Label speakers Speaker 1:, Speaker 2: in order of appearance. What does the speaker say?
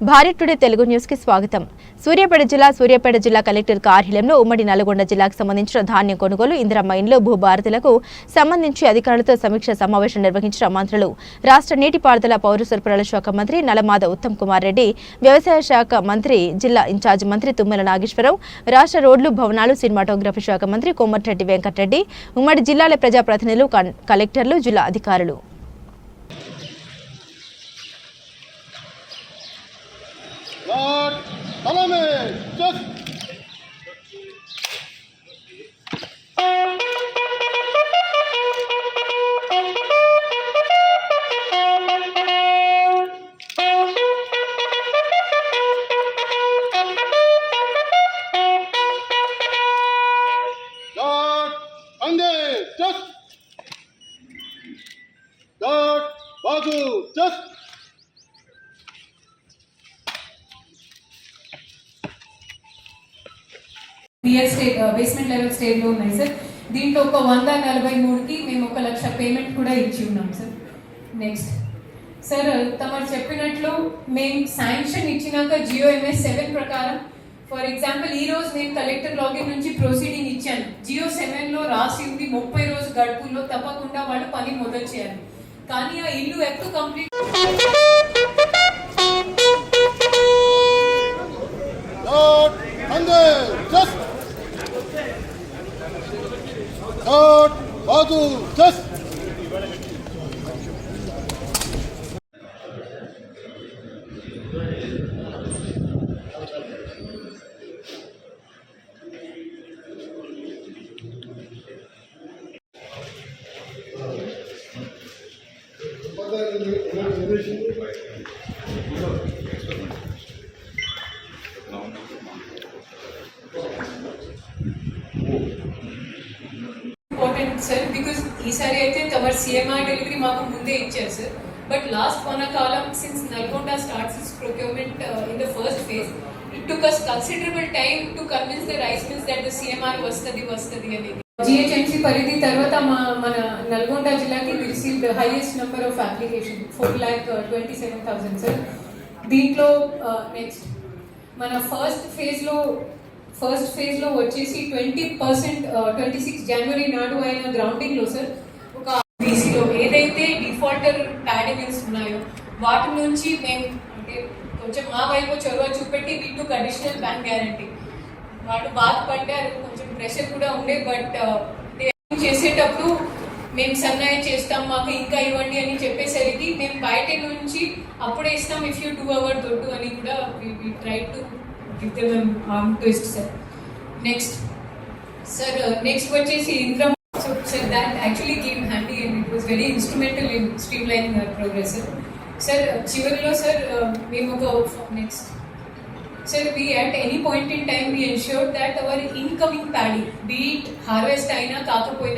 Speaker 1: భారీ టుడే తెలుగు న్యూస్కి స్వాగతం. సూర్యాపేట జిల్లా సూర్యాపేట జిల్లా కలెక్టర్ కార్యాలయంలో ఉమ్మడి నల్గొండ జిల్లాకు సంబంధించిన ధాన్యం కొనుగోలు ఇందిరమ్మ ఇండ్లు భూభారతులకు సంబంధించి అధికారులతో సమీక్ష సమావేశం నిర్వహించిన మంత్రులు రాష్ట్ర నీటిపారుదల పౌర సరఫరాల శాఖ మంత్రి నలమాద ఉత్తమ్ కుమార్ రెడ్డి వ్యవసాయ శాఖ మంత్రి జిల్లా ఇన్ఛార్జ్ మంత్రి తుమ్మల నాగేశ్వరరావు రాష్ట్ర రోడ్లు భవనాలు సినిమాటోగ్రఫీ శాఖ మంత్రి కోమటిరెడ్డి వెంకటరెడ్డి ఉమ్మడి జిల్లాల ప్రజాప్రతినిధులు కన్- కలెక్టర్లు జిల్లా అధికారులు.
Speaker 2: और हवा में चस Just... God,
Speaker 3: state basement level స్టేజ్లో ఉన్నాయి సార్ దీంట్లో ఒక వంద నలభై మూడుకి మేము ఒక లక్ష పేమెంట్ కూడా ఇచ్చి ఉన్నాం సార్ నెక్స్ట్ సార్ తమరు చెప్పినట్లు మేము శాంక్షన్ ఇచ్చినాక జియో ఎంఎస్ సెవెన్ ప్రకారం ఫర్ ఎగ్జాంపుల్ ఈ రోజు నేను కలెక్టర్ లాగిన్ నుంచి ప్రొసీడింగ్ ఇచ్చాను. జియో సెవెన్లో రాసి ఉంది ముప్పై రోజు గడుపుల్లో తప్పకుండా వాళ్ళు పని మొదలు చేయాలి. కానీ ఆ ఇల్లు ఎప్పుడు complete
Speaker 2: Lord Badul Kes. Thank
Speaker 3: you. Sir because ఈసారి అయితే తమ సిఎంఆర్ డెలివరీ మాకు ముందే ఇచ్చారు sir but last one column since Nalgonda starts is procurement in the first phase it took us considerable time to convince the rice mills that the CMR వస్తుంది వస్తుంది అనేది. GHMC పరిధి తర్వాత మా మన నల్గొండ జిల్లాకి received highest number of application four lakh twenty seven thousand sir దీంట్లో next మన ఫస్ట్ ఫేజ్లో ఫస్ట్ ఫేజ్లో వచ్చేసి ట్వంటీ పర్సెంట్ ట్వంటీ సిక్స్ జనవరి నాడు అయిన గ్రౌండింగ్లో సార్ ఒక బీసీలో ఏదైతే డిఫాల్టర్ ప్యాడమిల్స్ ఉన్నాయో వాటి నుంచి మేము అంటే కొంచెం మా వైపు చొరవ చూపెట్టి వీటికి కండిషనల్ బ్యాంక్ గ్యారంటీ వాళ్ళు బాధపడ్డారు కొంచెం ప్రెషర్ కూడా ఉండే బట్ చేసేటప్పుడు మేము సన్నాయి చేస్తాం మాకు ఇంకా ఇవ్వండి అని చెప్పేసరికి మేము బయట నుంచి అప్పుడే ఇస్తాం ఇఫ్ యూ టూ అవర్ దొడ్డు అని కూడా try to give them arm twist sir next sir next వచ్చేసి ఇంద్రం so sir that actually came handy and it was very instrumental in streamlining our progress sir sir చివరిలో sir మేము ఒక next Sir, we at any point in time we ensured that our incoming paddy, be it harvest అయినా కాకపోయినా